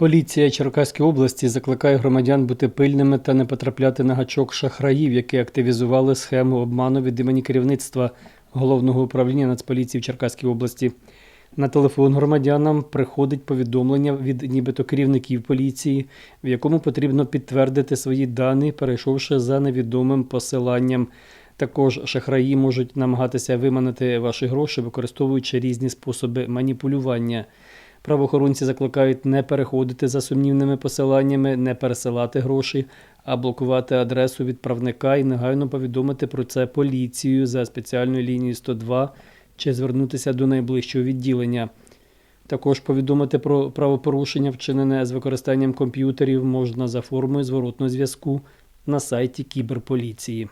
Поліція Черкаської області закликає громадян бути пильними та не потрапляти на гачок шахраїв, які активізували схему обману від імені керівництва головного управління Нацполіції в Черкаській області. На телефон громадянам приходить повідомлення від нібито керівників поліції, в якому потрібно підтвердити свої дані, перейшовши за невідомим посиланням. Також шахраї можуть намагатися виманити ваші гроші, використовуючи різні способи маніпулювання. Правоохоронці закликають не переходити за сумнівними посиланнями, не пересилати гроші, а блокувати адресу відправника і негайно повідомити про це поліцію за спеціальною лінією 102 чи звернутися до найближчого відділення. Також повідомити про правопорушення, вчинене з використанням комп'ютерів, можна за формою зворотного зв'язку на сайті кіберполіції.